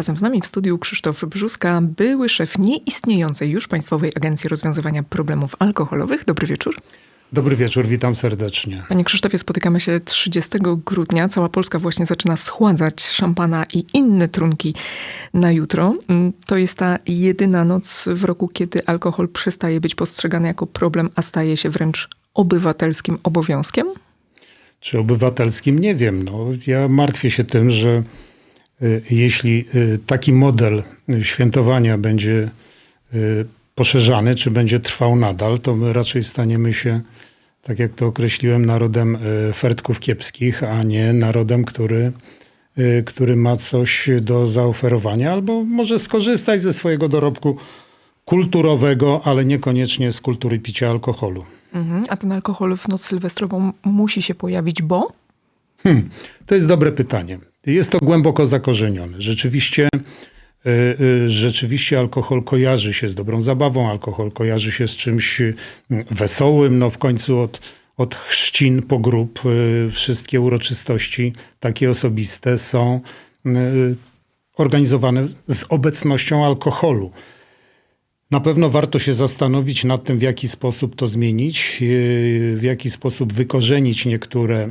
Razem z nami w studiu Krzysztof Brzuska, były szef nieistniejącej już Państwowej Agencji Rozwiązywania Problemów Alkoholowych. Dobry wieczór. Dobry wieczór, witam serdecznie. Panie Krzysztofie, spotykamy się 30 grudnia. Cała Polska właśnie zaczyna schładzać szampana i inne trunki na jutro. To jest ta jedyna noc w roku, kiedy alkohol przestaje być postrzegany jako problem, a staje się wręcz obywatelskim obowiązkiem? Czy obywatelskim? Nie wiem. No, ja martwię się tym, że jeśli y, taki model świętowania będzie y, poszerzany, czy będzie trwał nadal, to my raczej staniemy się, tak jak to określiłem, narodem fertków kiepskich, a nie narodem, który, który ma coś do zaoferowania, albo może skorzystać ze swojego dorobku kulturowego, ale niekoniecznie z kultury picia alkoholu. Mhm. A ten alkohol w noc sylwestrową musi się pojawić, bo? Hmm, to jest dobre pytanie. Jest to głęboko zakorzenione. Rzeczywiście, yy, yy, rzeczywiście alkohol kojarzy się z dobrą zabawą, alkohol kojarzy się z czymś wesołym. No w końcu od, od chrzcin po grób yy, wszystkie uroczystości takie osobiste są organizowane z obecnością alkoholu. Na pewno warto się zastanowić nad tym, w jaki sposób to zmienić, e, w jaki sposób wykorzenić niektóre, e,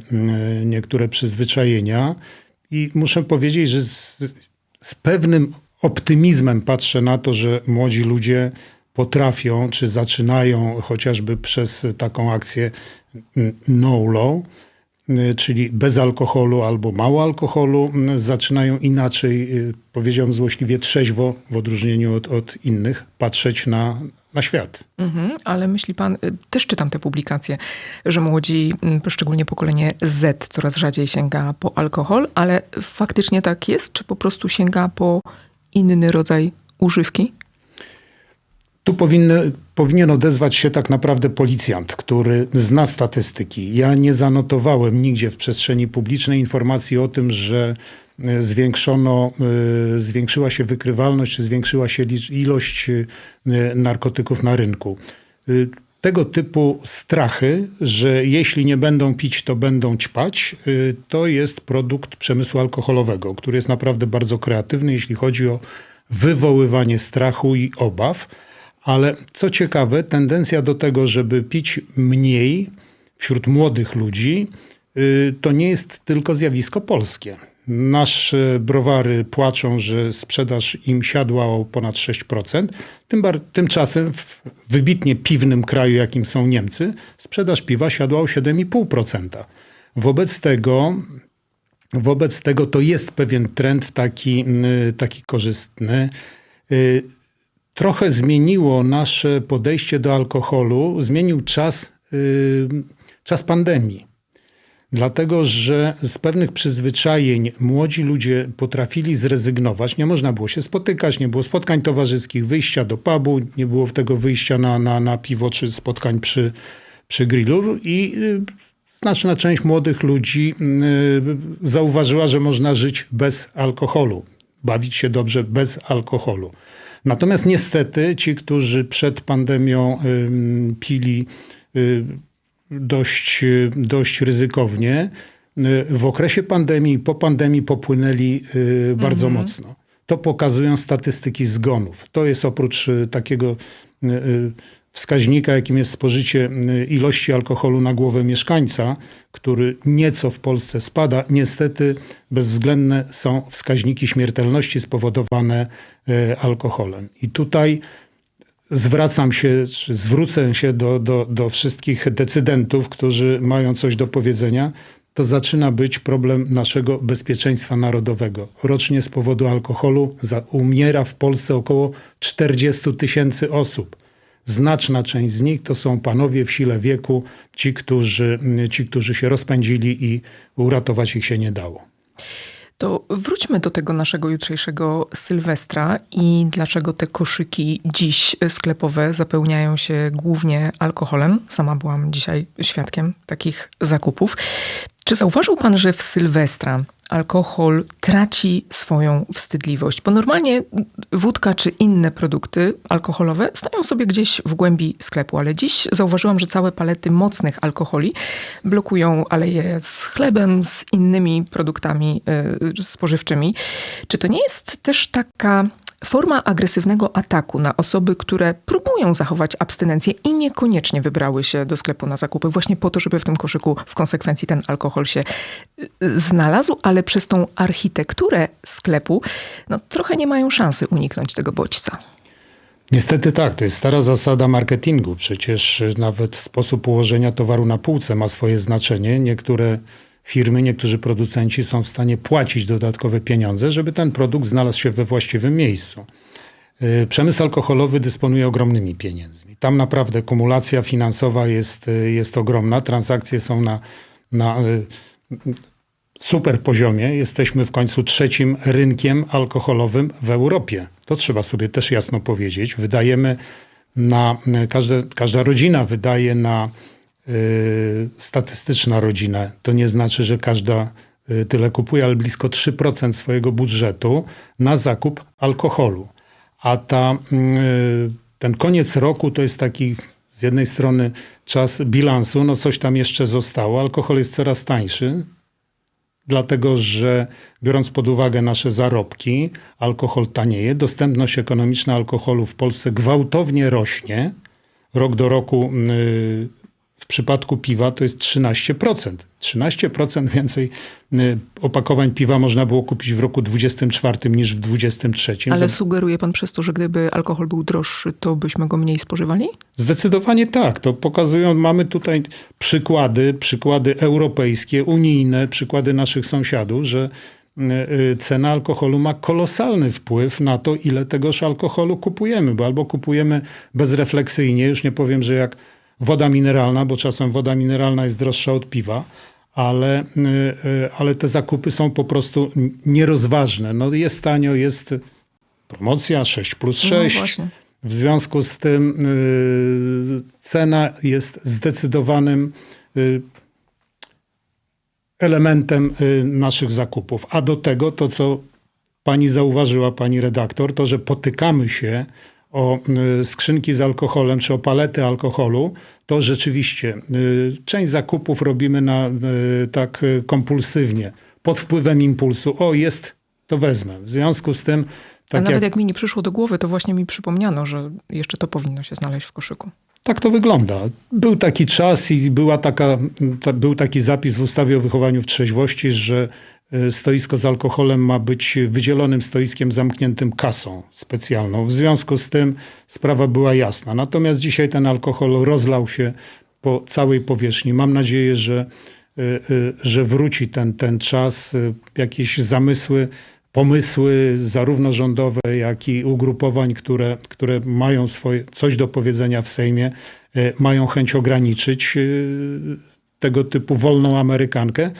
niektóre przyzwyczajenia. I muszę powiedzieć, że z, z pewnym optymizmem patrzę na to, że młodzi ludzie potrafią, czy zaczynają chociażby przez taką akcję No Law, Y, czyli bez alkoholu albo mało alkoholu, zaczynają inaczej, y, powiedziałbym złośliwie, trzeźwo, w odróżnieniu od, od innych, patrzeć na, na świat. Mhm, ale myśli pan, też czytam te publikacje, że młodzi, szczególnie pokolenie Z, coraz rzadziej sięga po alkohol, ale faktycznie tak jest, czy po prostu sięga po inny rodzaj używki? Tu powinny, powinien odezwać się tak naprawdę policjant, który zna statystyki. Ja nie zanotowałem nigdzie w przestrzeni publicznej informacji o tym, że zwiększono, e, zwiększyła się wykrywalność, czy zwiększyła się ilość e, narkotyków na rynku. Tego typu strachy, że jeśli nie będą pić, to będą ćpać, to jest produkt przemysłu alkoholowego, który jest naprawdę bardzo kreatywny, jeśli chodzi o wywoływanie strachu i obaw. Ale co ciekawe, tendencja do tego, żeby pić mniej wśród młodych ludzi, y, to nie jest tylko zjawisko polskie. Nasze browary płaczą, że sprzedaż im siadła o ponad 6%. tymczasem w wybitnie piwnym kraju, jakim są Niemcy, sprzedaż piwa siadła o 7,5%. Wobec tego, wobec tego to jest pewien trend taki, y, taki korzystny. Y, trochę zmieniło nasze podejście do alkoholu, zmienił czas, yy, czas pandemii. Dlatego, że z pewnych przyzwyczajeń młodzi ludzie potrafili zrezygnować. Nie można było się spotykać, nie było spotkań towarzyskich, wyjścia do pubu, nie było tego wyjścia na, na, na piwo czy spotkań przy, przy grillu. I yy, znaczna część młodych ludzi yy, zauważyła, że można żyć bez alkoholu, bawić się dobrze bez alkoholu. Natomiast niestety ci, którzy przed pandemią pili y, dość, dość ryzykownie, y, w okresie pandemii i po pandemii popłynęli y, bardzo mhm. mocno. To pokazują statystyki zgonów. To jest oprócz takiego wskaźnika, jakim jest spożycie y, ilości alkoholu na głowę mieszkańca, który nieco w Polsce spada, niestety bezwzględne są wskaźniki śmiertelności spowodowane y, alkoholem. I tutaj zwracam się, czy zwrócę się do, do, do wszystkich decydentów, którzy mają coś do powiedzenia. To zaczyna być problem naszego bezpieczeństwa narodowego. Rocznie z powodu alkoholu umiera w Polsce około 40 tysięcy osób. Znaczna część z nich to są panowie w sile wieku, ci, którzy, ci, którzy się rozpędzili i uratować ich się nie dało. To wróćmy do tego naszego jutrzejszego Sylwestra i dlaczego te koszyki dziś sklepowe zapełniają się głównie alkoholem. Sama byłam dzisiaj świadkiem takich zakupów. Czy zauważył pan, że w Sylwestra alkohol traci swoją wstydliwość? Bo normalnie wódka czy inne produkty alkoholowe stoją sobie gdzieś w głębi sklepu, ale dziś zauważyłam, że całe palety mocnych alkoholi blokują aleje z chlebem, z innymi produktami y, spożywczymi. Czy to nie jest też taka forma agresywnego ataku na osoby, które próbują zachować abstynencję i niekoniecznie wybrały się do sklepu na zakupy, właśnie po to, żeby w tym koszyku w konsekwencji ten alkohol się y, znalazł, ale przez tą architekturę sklepu no, trochę nie mają szansy uniknąć tego bodźca. Niestety tak, to jest stara zasada marketingu. Przecież nawet sposób ułożenia towaru na półce ma swoje znaczenie. Niektóre firmy, niektórzy producenci są w stanie płacić dodatkowe pieniądze, żeby ten produkt znalazł się we właściwym miejscu. Y, przemysł alkoholowy dysponuje ogromnymi pieniędzmi. Tam naprawdę kumulacja finansowa jest, y, jest ogromna. Transakcje są na, na y, super poziomie. Jesteśmy w końcu trzecim rynkiem alkoholowym w Europie. To trzeba sobie też jasno powiedzieć. Wydajemy na, każde, każda rodzina wydaje na statystyczna rodzina. To nie znaczy, że każda y, tyle kupuje, ale blisko 3% swojego budżetu na zakup alkoholu. A ta, y, ten koniec roku to jest taki z jednej strony czas bilansu, no coś tam jeszcze zostało. Alkohol jest coraz tańszy, dlatego że biorąc pod uwagę nasze zarobki, alkohol tanieje. Dostępność ekonomiczna alkoholu w Polsce gwałtownie rośnie. Rok do roku w przypadku piwa to jest 13%. 13% więcej y, opakowań piwa można było kupić w roku 24 niż w 23. Ale sugeruje pan przez to, że gdyby alkohol był droższy, to byśmy go mniej spożywali? Zdecydowanie tak. To pokazują, mamy tutaj przykłady, przykłady europejskie, unijne, przykłady naszych sąsiadów, że y, y, cena alkoholu ma kolosalny wpływ na to, ile tegoż alkoholu kupujemy, bo albo kupujemy bezrefleksyjnie, już nie powiem, że jak woda mineralna, bo czasem woda mineralna jest droższa od piwa, ale, y, y, ale te zakupy są po prostu nierozważne. No jest tanio, jest promocja 6 plus 6. No w związku z tym y, cena jest zdecydowanym elementem naszych zakupów. A do tego to, co pani zauważyła, pani redaktor, to, że potykamy się o y, skrzynki z alkoholem czy o palety alkoholu, to rzeczywiście y, część zakupów robimy na, y, tak kompulsywnie, pod wpływem impulsu. O, jest, to wezmę. W związku z tym. Tak A nawet jak... jak mi nie przyszło do głowy, to właśnie mi przypomniano, że jeszcze to powinno się znaleźć w koszyku. Tak to wygląda. Był taki czas i była taka, ta, był taki zapis w ustawie o wychowaniu w trzeźwości, że stoisko z alkoholem ma być wydzielonym stoiskiem zamkniętym kasą specjalną. W związku z tym sprawa była jasna. Natomiast dzisiaj ten alkohol rozlał się po całej powierzchni. Mam nadzieję, że, y, y, że wróci ten, ten czas, jakieś zamysły, pomysły, zarówno rządowe, jak i ugrupowań, które, które mają swoje, coś do powiedzenia w Sejmie, mają chęć ograniczyć tego typu wolną Amerykankę.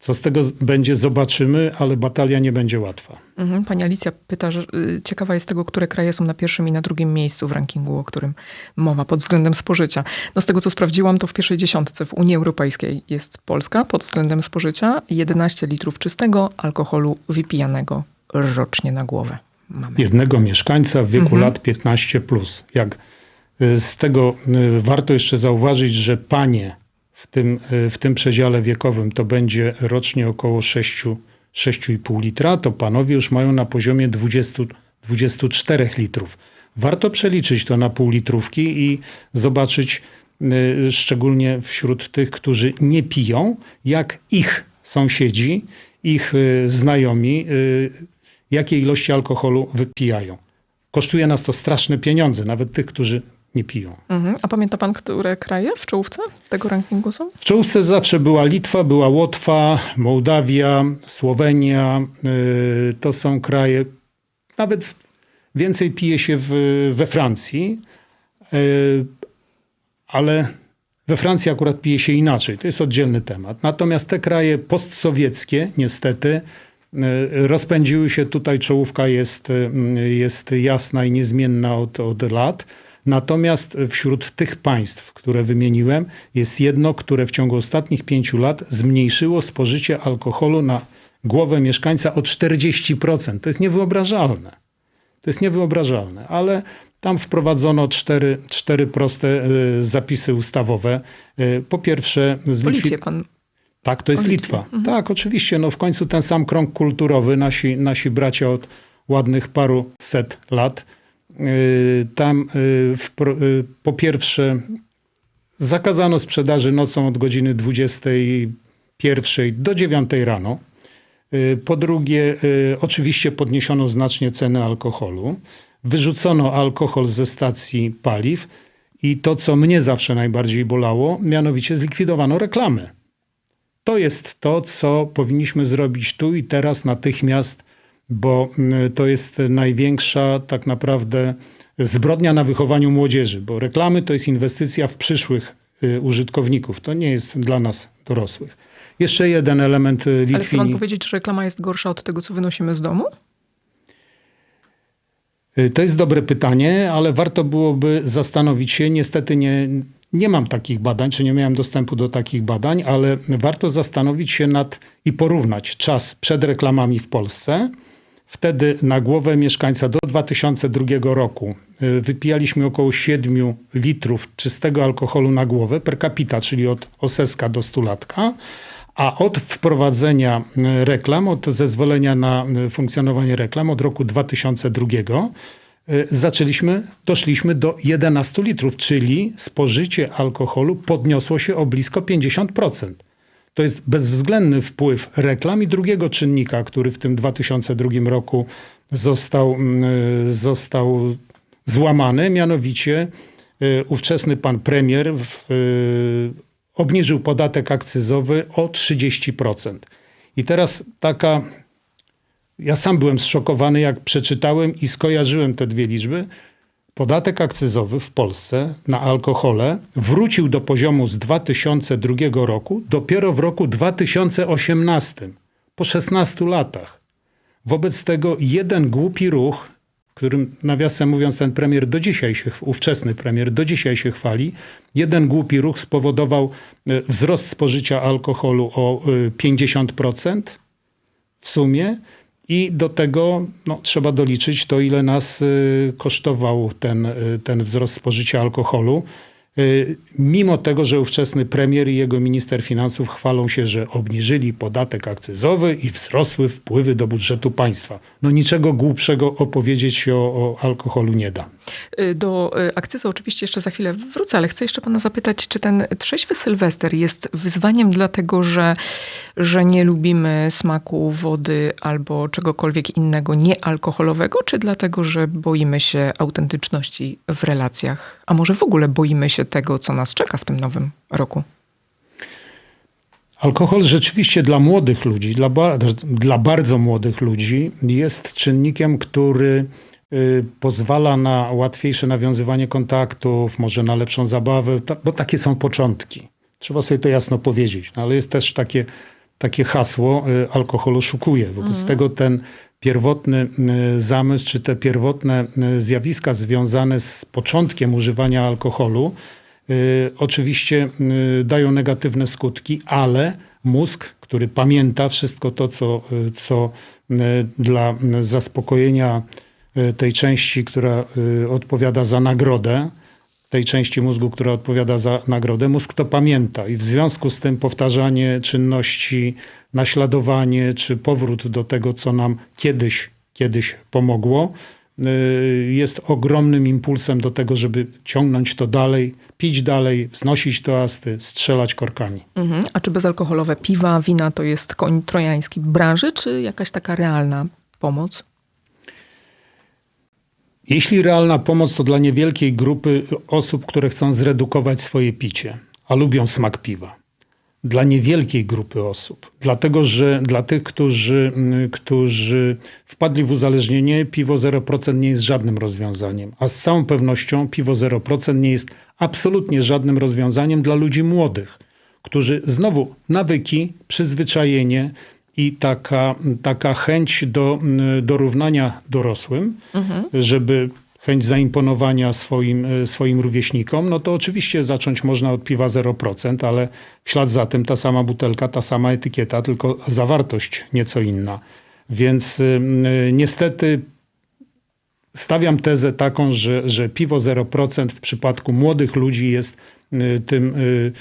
Co z tego będzie, zobaczymy, ale batalia nie będzie łatwa. Mhm. Pani Alicja pyta, że y, ciekawa jest tego, które kraje są na pierwszym i na drugim miejscu w rankingu, o którym mowa pod względem spożycia. No z tego, co sprawdziłam, to w pierwszej dziesiątce w Unii Europejskiej jest Polska pod względem spożycia. 11 litrów czystego alkoholu wypijanego rocznie na głowę. Mamy. Jednego mieszkańca w wieku mhm. lat 15+. Plus. Jak y, z tego y, warto jeszcze zauważyć, że panie w tym, w tym przedziale wiekowym to będzie rocznie około 6, 6,5 litra, to panowie już mają na poziomie 20, 24 litrów. Warto przeliczyć to na pół litrówki i zobaczyć, y, szczególnie wśród tych, którzy nie piją, jak ich sąsiedzi, ich y, znajomi, jakie ilości alkoholu wypijają. Kosztuje nas to straszne pieniądze, nawet tych, którzy nie piją. Mhm. A pamięta pan, które kraje w czołówce tego rankingu są? W czołówce zawsze była Litwa, była Łotwa, Mołdawia, Słowenia. Y, to są kraje, nawet więcej pije się w, we Francji, y, ale we Francji akurat pije się inaczej. To jest oddzielny temat. Natomiast te kraje postsowieckie, niestety, y, rozpędziły się. Tutaj czołówka jest, jest jasna i niezmienna od, od lat. Natomiast wśród tych państw, które wymieniłem, jest jedno, które w ciągu ostatnich pięciu lat zmniejszyło spożycie alkoholu na głowę mieszkańca o 40%. To jest niewyobrażalne. To jest niewyobrażalne, ale tam wprowadzono cztery, cztery proste y, zapisy ustawowe. Y, Po pierwsze, zlikwi- pan tak, to jest. Litwa. Tak, oczywiście. No w końcu ten sam krąg kulturowy, nasi, nasi bracia od ładnych paru set lat. Yy, Tam wpro- yy, po pierwsze zakazano sprzedaży nocą od godziny 21 do 9 rano. Po drugie, oczywiście podniesiono znacznie ceny alkoholu. Wyrzucono alkohol ze stacji paliw. I to, co mnie zawsze najbardziej bolało, mianowicie zlikwidowano reklamy. To jest to, co powinniśmy zrobić tu i teraz natychmiast, bo mm, to jest największa tak naprawdę zbrodnia na wychowaniu młodzieży, bo reklamy to jest inwestycja w przyszłych y, użytkowników. To nie jest dla nas dorosłych. Jeszcze jeden element y, Ale chce pan Litwini. powiedzieć, że reklama jest gorsza od tego, co wynosimy z domu? Y, To jest dobre pytanie, ale warto byłoby zastanowić się. Niestety nie, nie mam takich badań, czy nie miałem dostępu do takich badań, ale warto zastanowić się nad i porównać czas przed reklamami w Polsce. Wtedy na głowę mieszkańca do 2002 roku y, wypijaliśmy około 7 litrów czystego alkoholu na głowę per capita, czyli od oseska do stulatka. A od wprowadzenia y, reklam, od zezwolenia na y, funkcjonowanie reklam od roku 2002 y, zaczęliśmy, doszliśmy do 11 litrów, czyli spożycie alkoholu podniosło się o blisko 50%. To jest bezwzględny wpływ reklam i drugiego czynnika, który w tym 2002 roku został, mm, został złamany, mianowicie y, ówczesny pan premier y, obniżył podatek akcyzowy o 30%. I teraz taka ja sam byłem zszokowany, jak przeczytałem i skojarzyłem te dwie liczby. Podatek akcyzowy w Polsce na alkohole wrócił do poziomu z 2002 roku dopiero w roku 2018, po 16 latach. Wobec tego jeden głupi ruch, którym nawiasem mówiąc ten premier do dzisiaj się, ówczesny premier do dzisiaj się chwali, jeden głupi ruch spowodował e, wzrost spożycia alkoholu o e, 50% w sumie i do tego no, trzeba doliczyć to, ile nas y, kosztował ten, y, ten wzrost spożycia alkoholu. Y, mimo tego, że ówczesny premier i jego minister finansów chwalą się, że obniżyli podatek akcyzowy i wzrosły wpływy do budżetu państwa. No niczego głupszego opowiedzieć się o, o alkoholu nie da. Y, Do y, akcyzy oczywiście jeszcze za chwilę wrócę, ale chcę jeszcze pana zapytać, czy ten trzeźwy Sylwester jest wyzwaniem dlatego, że, że nie lubimy smaku wody albo czegokolwiek innego niealkoholowego, czy dlatego, że boimy się autentyczności w relacjach? A może w ogóle boimy się tego, co nas czeka w tym nowym roku? Alkohol rzeczywiście dla młodych ludzi, dla, dla bardzo młodych ludzi jest czynnikiem, który pozwala na łatwiejsze nawiązywanie kontaktów, może na lepszą zabawę, bo takie są początki. Trzeba sobie to jasno powiedzieć. No, ale jest też takie, takie hasło, y, alkohol oszukuje. Wobec tego ten pierwotny y, zamysł, czy te pierwotne y, zjawiska związane z początkiem używania alkoholu, y, oczywiście y, dają negatywne skutki, ale mózg, który pamięta wszystko to, co, y, co y, dla y, zaspokojenia y, tej części, która y, odpowiada za nagrodę, tej części mózgu, która odpowiada za nagrodę, mózg to pamięta i w związku z tym powtarzanie czynności, naśladowanie czy powrót do tego, co nam kiedyś, kiedyś pomogło, y, jest ogromnym impulsem do tego, żeby ciągnąć to dalej, pić dalej, wznosić toasty, strzelać korkami. Mhm. A czy bezalkoholowe piwa, wina to jest koń trojański branży, czy jakaś taka realna pomoc? Jeśli realna pomoc, to dla niewielkiej grupy osób, które chcą zredukować swoje picie, a lubią smak piwa. Dla niewielkiej grupy osób. Dlatego, że dla tych, którzy, mm, którzy wpadli w uzależnienie, piwo 0% nie jest żadnym rozwiązaniem. A z całą pewnością piwo 0% nie jest absolutnie żadnym rozwiązaniem dla ludzi młodych, którzy znowu nawyki, przyzwyczajenie i taka, taka chęć do mm, dorównania dorosłym, żeby chęć zaimponowania swoim, e, swoim rówieśnikom, no to oczywiście zacząć można od piwa 0%, ale w ślad za tym ta sama butelka, ta sama etykieta, tylko zawartość nieco inna. Więc y, niestety stawiam tezę taką, że, że piwo 0% w przypadku młodych ludzi jest y, tym y,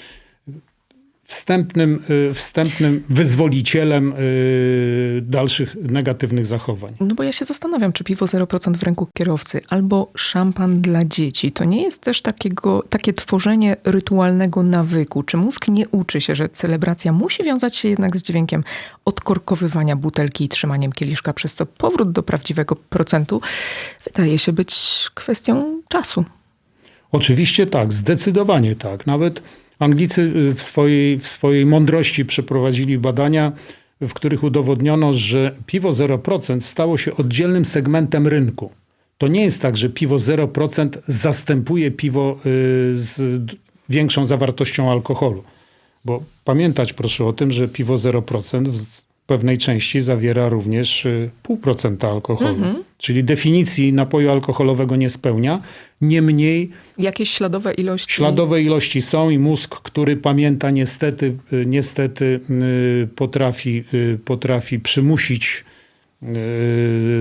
wstępnym, y, wstępnym wyzwolicielem y, dalszych negatywnych zachowań. No bo ja się zastanawiam, czy piwo 0% w ręku kierowcy albo szampan dla dzieci, to nie jest też takiego, takie tworzenie rytualnego nawyku? Czy mózg nie uczy się, że celebracja musi wiązać się jednak z dźwiękiem odkorkowywania butelki i trzymaniem kieliszka, przez co powrót do prawdziwego procentu wydaje się być kwestią czasu? Oczywiście tak, zdecydowanie tak. Nawet Anglicy y, w swojej, w swojej mądrości przeprowadzili badania, w których udowodniono, że piwo 0% stało się oddzielnym segmentem rynku. To nie jest tak, że piwo 0% zastępuje piwo y, z większą zawartością alkoholu. Bo pamiętać proszę o tym, że piwo 0% w pewnej części zawiera również y, 0,5% alkoholu. Czyli definicji napoju alkoholowego nie spełnia. Niemniej Jakieś śladowe ilości? Śladowe ilości są i mózg, który pamięta niestety, y, niestety y, potrafi, potrafi przymusić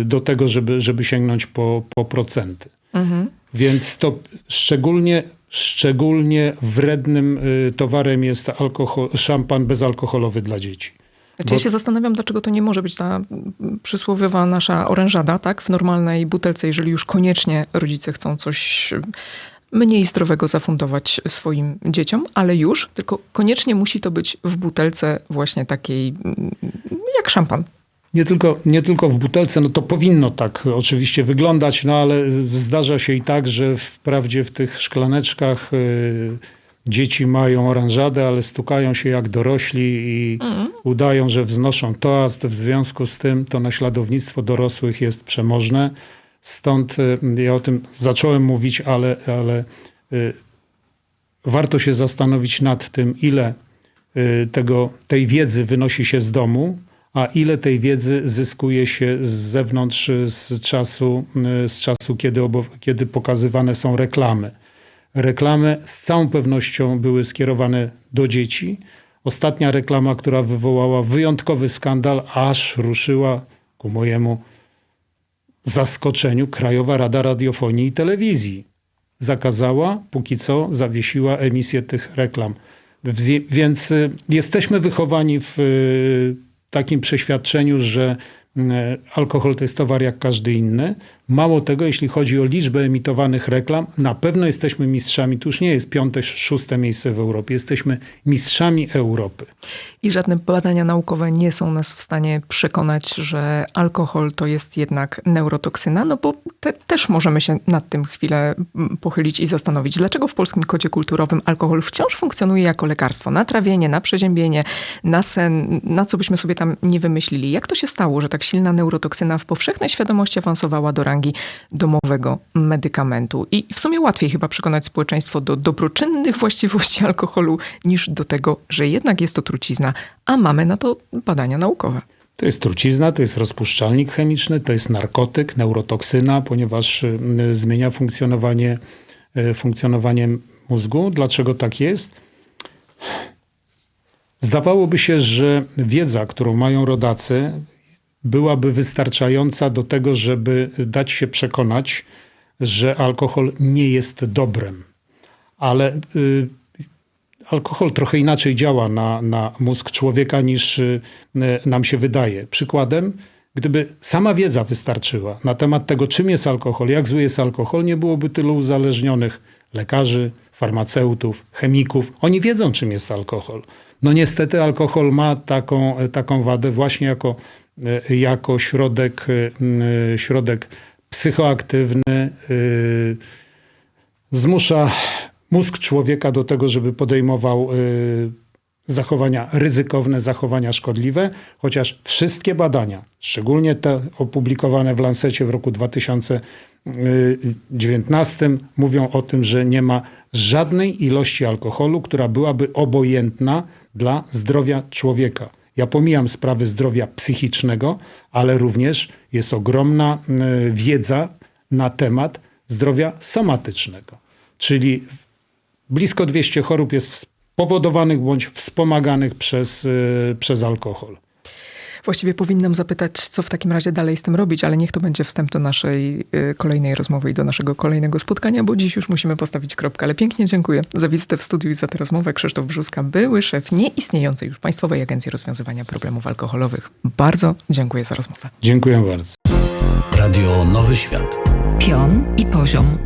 do tego, żeby, żeby sięgnąć po, po procenty. Mhm. Więc to szczególnie, szczególnie wrednym towarem jest alkohol, szampan bezalkoholowy dla dzieci. Znaczy Bo- ja się zastanawiam, dlaczego to nie może być ta przysłowiowa nasza orężada, tak? W normalnej butelce, jeżeli już koniecznie rodzice chcą coś mm, mniej zdrowego zafundować swoim dzieciom, ale już, tylko koniecznie musi to być w butelce właśnie takiej mm, jak szampan. Nie tylko, nie tylko w butelce, no to powinno tak oczywiście wyglądać, no ale zdarza się i tak, że wprawdzie w tych szklaneczkach y, dzieci mają oranżadę, ale stukają się jak dorośli i udają, że wznoszą toast. W związku z tym to naśladownictwo dorosłych jest przemożne. Stąd y, ja o tym zacząłem mówić, ale, ale y, warto się zastanowić nad tym, ile y, tego, tej wiedzy wynosi się z domu, a ile tej wiedzy zyskuje się z zewnątrz z czasu, y, z czasu kiedy, kiedy pokazywane są reklamy. Reklamy z całą pewnością były skierowane do dzieci. Ostatnia reklama, która wywołała wyjątkowy skandal, aż ruszyła ku mojemu zaskoczeniu Krajowa Rada Radiofonii i Telewizji zakazała, póki co zawiesiła emisję tych reklam. Więc y, jesteśmy wychowani w y, takim przeświadczeniu, że y, alkohol to jest towar jak każdy inny. Mało tego, jeśli chodzi o liczbę emitowanych reklam, na pewno jesteśmy mistrzami. Tu już nie jest piąte, szóste miejsce w Europie. Jesteśmy mistrzami Europy. I żadne badania naukowe nie są nas w stanie przekonać, że alkohol to jest jednak neurotoksyna, no bo te, też możemy się nad tym chwilę mm, pochylić i zastanowić, dlaczego w polskim kodzie kulturowym alkohol wciąż funkcjonuje jako lekarstwo na trawienie, na przeziębienie, na sen, na co byśmy sobie tam nie wymyślili. Jak to się stało, że tak silna neurotoksyna w powszechnej świadomości awansowała do rangi domowego medykamentu? I w sumie łatwiej chyba przekonać społeczeństwo do dobroczynnych właściwości alkoholu niż do tego, że jednak jest to trucizna, a mamy na to badania naukowe. To jest trucizna, to jest rozpuszczalnik chemiczny, to jest narkotyk, neurotoksyna, ponieważ y, zmienia funkcjonowanie, y, funkcjonowanie mózgu. Dlaczego tak jest? Zdawałoby się, że wiedza, którą mają rodacy, byłaby wystarczająca do tego, żeby dać się przekonać, że alkohol nie jest dobrem. Ale y, alkohol trochę inaczej działa na, na mózg człowieka niż y, nam się wydaje. Przykładem, gdyby sama wiedza wystarczyła na temat tego, czym jest alkohol, jak zły jest alkohol, nie byłoby tylu uzależnionych lekarzy, farmaceutów, chemików. Oni wiedzą, czym jest alkohol. No niestety alkohol ma taką, taką wadę właśnie jako, jako środek, y, środek psychoaktywny, y, zmusza mózg człowieka do tego, żeby podejmował y, zachowania ryzykowne, zachowania szkodliwe, chociaż wszystkie badania, szczególnie te opublikowane w Lancecie w roku 2019, mówią o tym, że nie ma żadnej ilości alkoholu, która byłaby obojętna dla zdrowia człowieka. Ja pomijam sprawy zdrowia psychicznego, ale również jest ogromna y, wiedza na temat zdrowia somatycznego. Czyli blisko 200 chorób jest spowodowanych bądź wspomaganych przez, y, przez alkohol. Właściwie powinnam zapytać, co w takim razie dalej z tym robić, ale niech to będzie wstęp do naszej y, kolejnej rozmowy i do naszego kolejnego spotkania, bo dziś już musimy postawić kropkę. Ale pięknie dziękuję za wizytę w studiu i za tę rozmowę. Krzysztof Brzuska, były szef nieistniejącej już Państwowej Agencji Rozwiązywania Problemów Alkoholowych. Bardzo dziękuję za rozmowę. Dziękuję bardzo. Radio Nowy Świat. Pion i poziom.